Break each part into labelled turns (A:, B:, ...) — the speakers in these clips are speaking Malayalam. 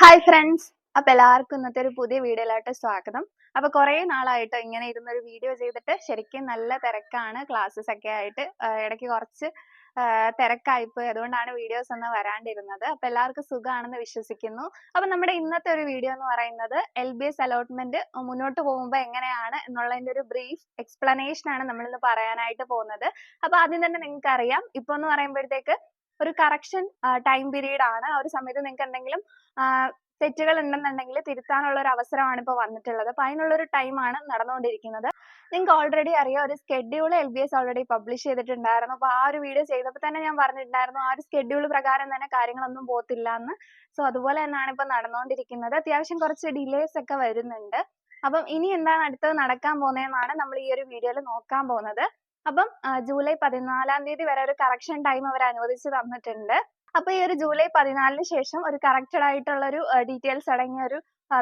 A: ഹായ് ഫ്രണ്ട്സ് അപ്പൊ എല്ലാവർക്കും ഇന്നത്തെ ഒരു പുതിയ വീഡിയോയിലോട്ട് സ്വാഗതം. അപ്പൊ കുറെ നാളായിട്ട് ഇങ്ങനെ ഇരുന്ന ഒരു വീഡിയോ ചെയ്തിട്ട് ശരിക്കും നല്ല തിരക്കാണ്. ക്ലാസ്സസ് ഒക്കെ ആയിട്ട് ഇടയ്ക്ക് കുറച്ച് തിരക്കായിപ്പോയി അതുകൊണ്ടാണ് വീഡിയോസ് ഒന്നും വരാണ്ടിരുന്നത്. അപ്പൊ എല്ലാവർക്കും സുഖമാണെന്ന് വിശ്വസിക്കുന്നു. അപ്പൊ നമ്മുടെ ഇന്നത്തെ ഒരു വീഡിയോ എന്ന് പറയുന്നത് എൽ ബി എസ് അലോട്ട്മെന്റ് മുന്നോട്ട് പോകുമ്പോൾ എങ്ങനെയാണ് എന്നുള്ളതിന്റെ ഒരു ബ്രീഫ് എക്സ്പ്ലനേഷൻ ആണ് നമ്മൾ ഇന്ന് പറയാനായിട്ട് പോകുന്നത്. അപ്പൊ ആദ്യം തന്നെ നിങ്ങൾക്ക് അറിയാം ഇപ്പൊ എന്ന് പറയുമ്പോഴത്തേക്ക് ഒരു കറക്ഷൻ ടൈം പീരീഡ് ആണ്. ആ ഒരു സമയത്ത് നിങ്ങൾക്ക് എന്തെങ്കിലും തെറ്റുകൾ ഉണ്ടെന്നുണ്ടെങ്കിൽ തിരുത്താനുള്ള ഒരു അവസരമാണ് ഇപ്പോൾ വന്നിട്ടുള്ളത്. അപ്പൊ അതിനുള്ള ഒരു ടൈമാണ് നടന്നുകൊണ്ടിരിക്കുന്നത്. നിങ്ങൾക്ക് ഓൾറെഡി അറിയാം ഒരു schedule L B S already publish ചെയ്തിട്ടുണ്ടായിരുന്നു. അപ്പൊ ആ ഒരു വീഡിയോ ചെയ്തപ്പോൾ തന്നെ ഞാൻ പറഞ്ഞിട്ടുണ്ടായിരുന്നു ആ ഒരു സ്കെഡ്യൂൾ പ്രകാരം തന്നെ കാര്യങ്ങളൊന്നും പോത്തില്ല എന്ന്. സോ അതുപോലെ തന്നെയാണ് ഇപ്പൊ നടന്നുകൊണ്ടിരിക്കുന്നത്. അത്യാവശ്യം കുറച്ച് ഡിലേസ് ഒക്കെ വരുന്നുണ്ട്. അപ്പം ഇനി എന്താണ് അടുത്തത് നടക്കാൻ പോകുന്നതെന്നാണ് നമ്മൾ ഈ ഒരു വീഡിയോയിൽ നോക്കാൻ പോകുന്നത്. അപ്പം ജൂലൈ പതിനാലാം തീയതി വരെ ഒരു കറക്ഷൻ ടൈം അവർ അനുവദിച്ച് തന്നിട്ടുണ്ട്. അപ്പൊ ഈ ഒരു ജൂലൈ പതിനാലിന് ശേഷം ഒരു കറക്റ്റഡ് ആയിട്ടുള്ള ഒരു ഡീറ്റെയിൽസ് അടങ്ങിയ ഒരു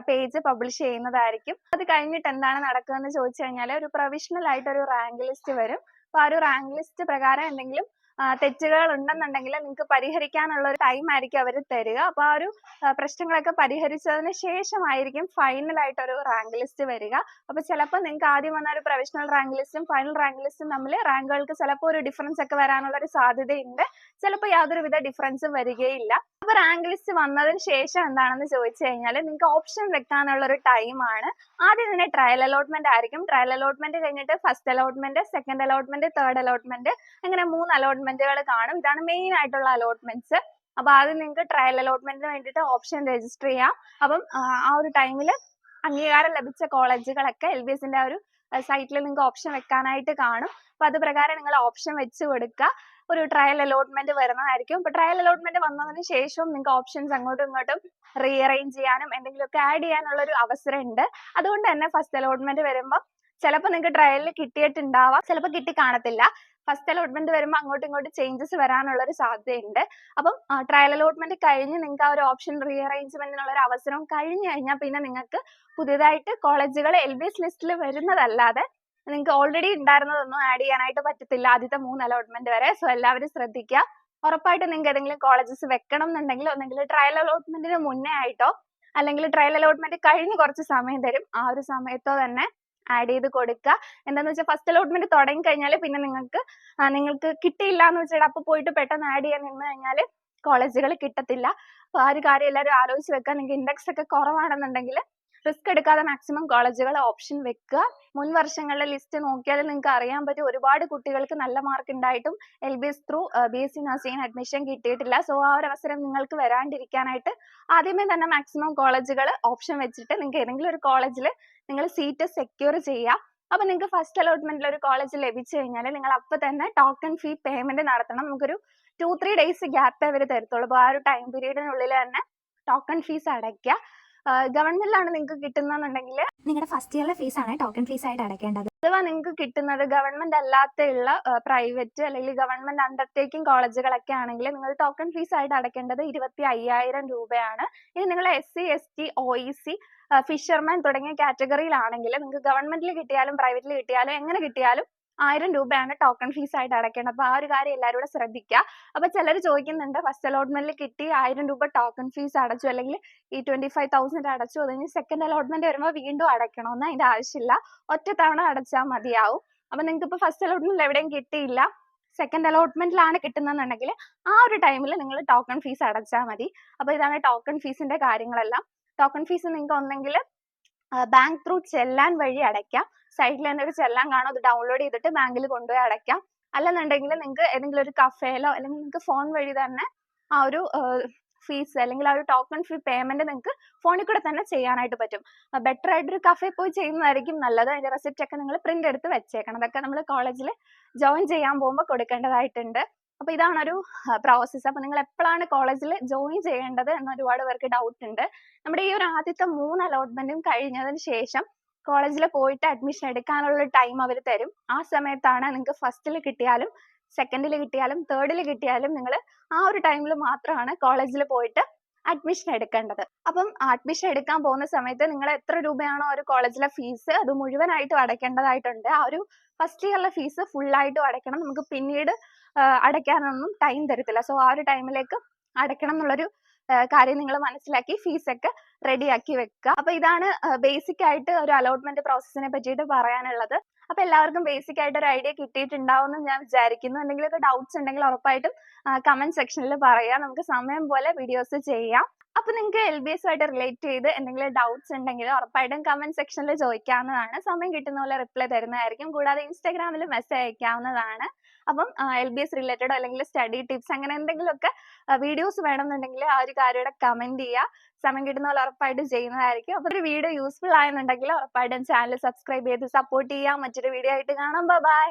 A: പേജ് പബ്ലിഷ് ചെയ്യുന്നതായിരിക്കും. അത് കഴിഞ്ഞിട്ട് എന്താണ് നടക്കുക എന്ന് ചോദിച്ചു കഴിഞ്ഞാൽ ഒരു പ്രൊവിഷണൽ ആയിട്ട് ഒരു റാങ്ക് ലിസ്റ്റ് വരും. അപ്പൊ ആ ഒരു റാങ്ക് ലിസ്റ്റ് പ്രകാരം എന്തെങ്കിലും തെറ്റുകൾ ഉണ്ടെന്നുണ്ടെങ്കിൽ നിങ്ങൾക്ക് പരിഹരിക്കാനുള്ള ഒരു ടൈം ആയിരിക്കും അവർ തരിക. അപ്പൊ ആ ഒരു പ്രശ്നങ്ങളൊക്കെ പരിഹരിച്ചതിന് ശേഷമായിരിക്കും ഫൈനൽ ആയിട്ട് ഒരു റാങ്ക് ലിസ്റ്റ് വരിക. അപ്പൊ ചിലപ്പോൾ നിങ്ങൾക്ക് ആദ്യം വന്ന ഒരു പ്രൊവിഷണൽ റാങ്ക് ലിസ്റ്റും ഫൈനൽ റാങ്ക് ലിസ്റ്റും തമ്മിൽ റാങ്കുകൾക്ക് ചിലപ്പോൾ ഒരു ഡിഫറൻസ് ഒക്കെ വരാനുള്ള ഒരു സാധ്യതയുണ്ട്. ചിലപ്പോൾ യാതൊരുവിധ ഡിഫറൻസും വരികയില്ല. അപ്പൊ റാങ്ക് ലിസ്റ്റ് വന്നതിന് ശേഷം എന്താണെന്ന് ചോദിച്ചു കഴിഞ്ഞാൽ നിങ്ങൾക്ക് ഓപ്ഷൻ വെക്കാനുള്ള ഒരു ടൈമാണ് ആദ്യം തന്നെ ട്രയൽ അലോട്ട്മെന്റ് ആയിരിക്കും. ട്രയൽ അലോട്ട്മെന്റ് കഴിഞ്ഞിട്ട് first allotment second allotment third allotment അങ്ങനെ മൂന്ന് അലോട്ട്മെന്റുകൾ കാണും. ഇതാണ് മെയിൻ ആയിട്ടുള്ള അലോട്ട്മെന്റ്സ്. അപ്പൊ ആദ്യം നിങ്ങൾക്ക് ട്രയൽ അലോട്ട്മെന്റിന് വേണ്ടിയിട്ട് ഓപ്ഷൻ രജിസ്റ്റർ ചെയ്യാം. അപ്പം ആ ഒരു ടൈമിൽ അംഗീകാരം ലഭിച്ച കോളേജുകളൊക്കെ എൽ ബി എസിന്റെ ആ ഒരു സൈറ്റിൽ നിങ്ങൾക്ക് ഓപ്ഷൻ വെക്കാനായിട്ട് കാണും. അപ്പൊ അത് പ്രകാരം നിങ്ങൾ ഓപ്ഷൻ വെച്ച് കൊടുക്കുക. ഒരു ട്രയൽ അലോട്ട്മെന്റ് വരുന്നതായിരിക്കും. അപ്പൊ ട്രയൽ അലോട്ട്മെന്റ് വന്നതിന് ശേഷവും നിങ്ങൾക്ക് ഓപ്ഷൻസ് അങ്ങോട്ടും ഇങ്ങോട്ടും റീഅറേഞ്ച് ചെയ്യാനും എന്തെങ്കിലുമൊക്കെ ആഡ് ചെയ്യാനുള്ള ഒരു അവസരം ഉണ്ട് അതുകൊണ്ട് തന്നെ ഫസ്റ്റ് അലോട്ട്മെന്റ് വരുമ്പോൾ ചിലപ്പോൾ നിങ്ങൾക്ക് ട്രയലിൽ കിട്ടിയിട്ടുണ്ടാവാം ചിലപ്പോൾ കിട്ടി കാണത്തില്ല ഫസ്റ്റ് അലോട്ട്മെന്റ് വരുമ്പോൾ അങ്ങോട്ടും ഇങ്ങോട്ടും ചേഞ്ചസ് വരാനുള്ള ഒരു സാധ്യതയുണ്ട്. അപ്പം ട്രയൽ അലോട്ട്മെന്റ് കഴിഞ്ഞ് നിങ്ങൾക്ക് ആ ഒരു ഓപ്ഷൻ റീഅറേഞ്ച്മെന്റിനുള്ള ഒരു അവസരം കഴിഞ്ഞു കഴിഞ്ഞാൽ പിന്നെ നിങ്ങൾക്ക് പുതിയതായിട്ട് കോളേജുകൾ എൽ ബി എസ് ലിസ്റ്റിൽ വരുന്നതല്ലാതെ നിങ്ങൾക്ക് ഓൾറെഡി ഉണ്ടായിരുന്നതൊന്നും ആഡ് ചെയ്യാനായിട്ട് പറ്റത്തില്ല ആദ്യത്തെ മൂന്ന് അലോട്ട്മെന്റ് വരെ. സോ എല്ലാവരും ശ്രദ്ധിക്കുക ഉറപ്പായിട്ട് നിങ്ങൾക്ക് ഏതെങ്കിലും കോളേജസ് വെക്കണം എന്നുണ്ടെങ്കിൽ ഒന്നെങ്കിൽ ട്രയൽ അലോട്ട്മെന്റിന് മുന്നേ ആയിട്ടോ അല്ലെങ്കിൽ ട്രയൽ അലോട്ട്മെന്റ് കഴിഞ്ഞ് കുറച്ച് സമയം തരും. ആ ഒരു സമയത്തോ തന്നെ ആഡ് ചെയ്ത് കൊടുക്കുക എന്താന്ന് വെച്ചാൽ ഫസ്റ്റ് അലോട്ട്മെന്റ് തുടങ്ങി കഴിഞ്ഞാൽ പിന്നെ നിങ്ങൾക്ക് നിങ്ങൾക്ക് കിട്ടിയില്ല എന്ന് വെച്ചാൽ അപ്പൊ പോയിട്ട് പെട്ടെന്ന് ആഡ് ചെയ്യാൻ നിന്ന് കഴിഞ്ഞാൽ കോളേജുകൾ കിട്ടത്തില്ല. അപ്പൊ ആ ഒരു കാര്യം എല്ലാവരും ആലോചിച്ച് വെക്കുക നിങ്ങൾക്ക് ഇൻഡെക്സ് ഒക്കെ കുറവാണെന്നുണ്ടെങ്കിൽ റിസ്ക് എടുക്കാതെ മാക്സിമം കോളേജുകൾ ഓപ്ഷൻ വെക്കുക. മുൻ വർഷങ്ങളിലെ ലിസ്റ്റ് നോക്കിയാൽ നിങ്ങൾക്ക് അറിയാൻ പറ്റും ഒരുപാട് കുട്ടികൾക്ക് നല്ല മാർക്ക് ഉണ്ടായിട്ടും L B S through B S C nursing admission കിട്ടിയിട്ടില്ല. സോ ആ ഒരു അവസരം നിങ്ങൾക്ക് വരാണ്ടിരിക്കാനായിട്ട് ആദ്യമേ തന്നെ മാക്സിമം കോളേജുകൾ ഓപ്ഷൻ വെച്ചിട്ട് നിങ്ങൾക്ക് ഏതെങ്കിലും ഒരു കോളേജിൽ നിങ്ങൾ സീറ്റ് സെക്യൂർ ചെയ്യുക. അപ്പൊ നിങ്ങൾക്ക് ഫസ്റ്റ് അലോട്ട്മെന്റിൽ ഒരു കോളേജ് ലഭിച്ചു കഴിഞ്ഞാൽ നിങ്ങൾ അപ്പൊ തന്നെ ടോക്കൺ ഫീ പേയ്മെന്റ് നടത്തണം. നമുക്കൊരു ടു ത്രീ ഡേയ്സ് ഗ്യാപ്പ് അവർ തരത്തുള്ളൂ. അപ്പൊ ആ ഒരു ടൈം പീരീഡിനുള്ളിൽ തന്നെ ടോക്കൺ ഫീസ് അടയ്ക്കുക. ഗവൺമെന്റിലാണ് നിങ്ങൾക്ക് കിട്ടുന്നതെന്നുണ്ടെങ്കിൽ
B: നിങ്ങളുടെ ഫസ്റ്റ് ഇയറിലെ ഫീസ് ആണ് ടോക്കൺ ഫീസ് ആയിട്ട് അടയ്ക്കേണ്ടത്.
A: അഥവാ നിങ്ങൾക്ക് കിട്ടുന്നത് ഗവൺമെന്റ് അല്ലാത്തുള്ള പ്രൈവറ്റ് അല്ലെങ്കിൽ ഗവൺമെന്റ് അണ്ടർടേക്കിംഗ് കോളേജുകളൊക്കെ ആണെങ്കിൽ നിങ്ങൾ ടോക്കൺ ഫീസ് ആയിട്ട് അടയ്ക്കേണ്ടത് ഇരുപത്തി അയ്യായിരം രൂപയാണ്. ഇനി നിങ്ങൾ S C S T O E C fisherman തുടങ്ങിയ കാറ്റഗറിയിലാണെങ്കിൽ നിങ്ങൾക്ക് ഗവൺമെന്റിൽ കിട്ടിയാലും പ്രൈവറ്റിൽ കിട്ടിയാലും എങ്ങനെ കിട്ടിയാലും ആയിരം രൂപയാണ് ടോക്കൺ ഫീസ് ആയിട്ട് അടയ്ക്കേണ്ടത്. അപ്പൊ ആ ഒരു കാര്യം എല്ലാവരും കൂടെ ശ്രദ്ധിക്കുക അപ്പൊ ചിലർ ചോദിക്കുന്നുണ്ട് ഫസ്റ്റ് അലോട്ട്മെന്റിൽ കിട്ടി ആയിരം രൂപ ടോക്കൺ ഫീസ് അടച്ചു അല്ലെങ്കിൽ ഈ ട്വന്റി ഫൈവ് തൗസൻഡ് അടച്ചു അത് സെക്കൻഡ് അലോട്ട്മെന്റ് വരുമ്പോൾ വീണ്ടും അടയ്ക്കണമെന്ന് അതിന്റെ ആവശ്യമില്ല. ഒറ്റ തവണ അടച്ചാൽ മതിയാവും. അപ്പൊ നിങ്ങൾക്ക് ഇപ്പൊ ഫസ്റ്റ് അലോട്ട്മെന്റിൽ എവിടെയും കിട്ടിയില്ല. സെക്കൻഡ് അലോട്ട്മെന്റിലാണ് കിട്ടുന്നതെന്നുണ്ടെങ്കിൽ ആ ഒരു ടൈമിൽ നിങ്ങൾ ടോക്കൺ ഫീസ് അടച്ചാൽ മതി. അപ്പൊ ഇതാണ് ടോക്കൺ ഫീസിന്റെ കാര്യങ്ങളെല്ലാം. ടോക്കൺ ഫീസ് നിങ്ങൾക്ക് ഒന്നെങ്കിൽ ബാങ്ക് ത്രൂ ചെല്ലാൻ വഴി അടയ്ക്കാം. സൈഡിൽ തന്നെ ഒരു ചെല്ലാൻ കാണും അത് ഡൗൺലോഡ് ചെയ്തിട്ട് ബാങ്കിൽ കൊണ്ടുപോയി അടയ്ക്കാം. അല്ലെന്നുണ്ടെങ്കിൽ നിങ്ങൾക്ക് ഏതെങ്കിലും ഒരു കഫേലോ അല്ലെങ്കിൽ നിങ്ങൾക്ക് ഫോൺ വഴി തന്നെ ആ ഒരു ഫീസ് അല്ലെങ്കിൽ ആ ഒരു ടോക്കൺ ഫീ പേയ്മെന്റ് നിങ്ങൾക്ക് ഫോണിൽ കൂടെ തന്നെ ചെയ്യാനായിട്ട് പറ്റും. ബെറ്റർ ആയിട്ട് ഒരു കഫേ പോയി ചെയ്യുന്നതായിരിക്കും നല്ലത്. അതിന്റെ റെസിപ്റ്റ് ഒക്കെ നിങ്ങൾ പ്രിന്റ് എടുത്ത് വെച്ചേക്കണം. അതൊക്കെ നമ്മൾ കോളേജിൽ ജോയിൻ ചെയ്യാൻ പോകുമ്പോൾ കൊടുക്കേണ്ടതായിട്ടുണ്ട്. അപ്പൊ ഇതാണ് ഒരു പ്രോസസ്സ് അപ്പൊ നിങ്ങൾ എപ്പോഴാണ് കോളേജിൽ ജോയിൻ ചെയ്യേണ്ടത് എന്ന് ഒരുപാട് പേർക്ക് ഡൗട്ട് ഉണ്ട്. നമ്മുടെ ഈ ഒരു ആദ്യത്തെ മൂന്ന് അലോട്ട്മെന്റും കഴിഞ്ഞതിന് ശേഷം കോളേജിൽ പോയിട്ട് അഡ്മിഷൻ എടുക്കാനുള്ള ടൈം അവർ തരും. ആ സമയത്താണ് നിങ്ങൾക്ക് ഫസ്റ്റിൽ കിട്ടിയാലും സെക്കൻഡിൽ കിട്ടിയാലും തേർഡിൽ കിട്ടിയാലും നിങ്ങൾ ആ ഒരു ടൈമിൽ മാത്രമാണ് കോളേജിൽ പോയിട്ട് അഡ്മിഷൻ എടുക്കേണ്ടത്. അപ്പം അഡ്മിഷൻ എടുക്കാൻ പോകുന്ന സമയത്ത് നിങ്ങൾ എത്ര രൂപയാണോ ഒരു കോളേജിലെ ഫീസ് അത് മുഴുവനായിട്ടും അടയ്ക്കേണ്ടതായിട്ടുണ്ട്. ആ ഒരു ഫസ്റ്റ് ഇയറിലെ ഫീസ് ഫുൾ ആയിട്ടും അടയ്ക്കണം. നമുക്ക് പിന്നീട് അടയ്ക്കാനൊന്നും ടൈം തരത്തില്ല. സോ ആ ഒരു ടൈമിലേക്ക് അടയ്ക്കണം എന്നുള്ളൊരു കാര്യം നിങ്ങൾ മനസ്സിലാക്കി ഫീസൊക്കെ റെഡിയാക്കി വെക്കുക. അപ്പൊ ഇതാണ് ബേസിക് ആയിട്ട് ഒരു അലോട്ട്മെന്റ് പ്രോസസ്സിനെ പറ്റിയിട്ട് പറയാനുള്ളത്. അപ്പൊ എല്ലാവർക്കും ബേസിക് ആയിട്ട് ഒരു ഐഡിയ കിട്ടിയിട്ടുണ്ടാവും ഞാൻ വിചാരിക്കുന്നു. എന്തെങ്കിലുമൊക്കെ ഡൗട്ട്സ് ഉണ്ടെങ്കിൽ ഉറപ്പായിട്ടും കമന്റ് സെക്ഷനിൽ പറയാം. നമുക്ക് സമയം പോലെ വീഡിയോസ് ചെയ്യാം. അപ്പൊ നിങ്ങൾക്ക് എൽ ബി എസുമായിട്ട് റിലേറ്റ് ചെയ്ത് എന്തെങ്കിലും ഡൗട്ട്സ് ഉണ്ടെങ്കിൽ ഉറപ്പായിട്ടും കമന്റ് സെക്ഷനിൽ ചോദിക്കാവുന്നതാണ്. സമയം കിട്ടുന്ന പോലെ റിപ്ലൈ തരുന്നതായിരിക്കും. കൂടാതെ ഇൻസ്റ്റാഗ്രാമിൽ മെസ്സേജ് അയക്കാവുന്നതാണ്. അപ്പം എൽ ബി എസ് റിലേറ്റഡോ അല്ലെങ്കിൽ സ്റ്റഡി ടിപ്സ് അങ്ങനെ എന്തെങ്കിലുമൊക്കെ വീഡിയോസ് വേണമെന്നുണ്ടെങ്കിൽ ആ ഒരു കാര്യം ഇവിടെ കമന്റ് ചെയ്യുക. സമയം കിട്ടുന്ന പോലെ ഉറപ്പായിട്ടും ചെയ്യുന്നതായിരിക്കും. അപ്പോൾ ഒരു വീഡിയോ യൂസ്ഫുൾ ആയെന്നുണ്ടെങ്കിൽ ഉറപ്പായിട്ടും ചാനൽ സബ്സ്ക്രൈബ് ചെയ്ത് സപ്പോർട്ട് ചെയ്യാം മറ്റൊരു വീഡിയോ ആയിട്ട് കാണാം ബൈ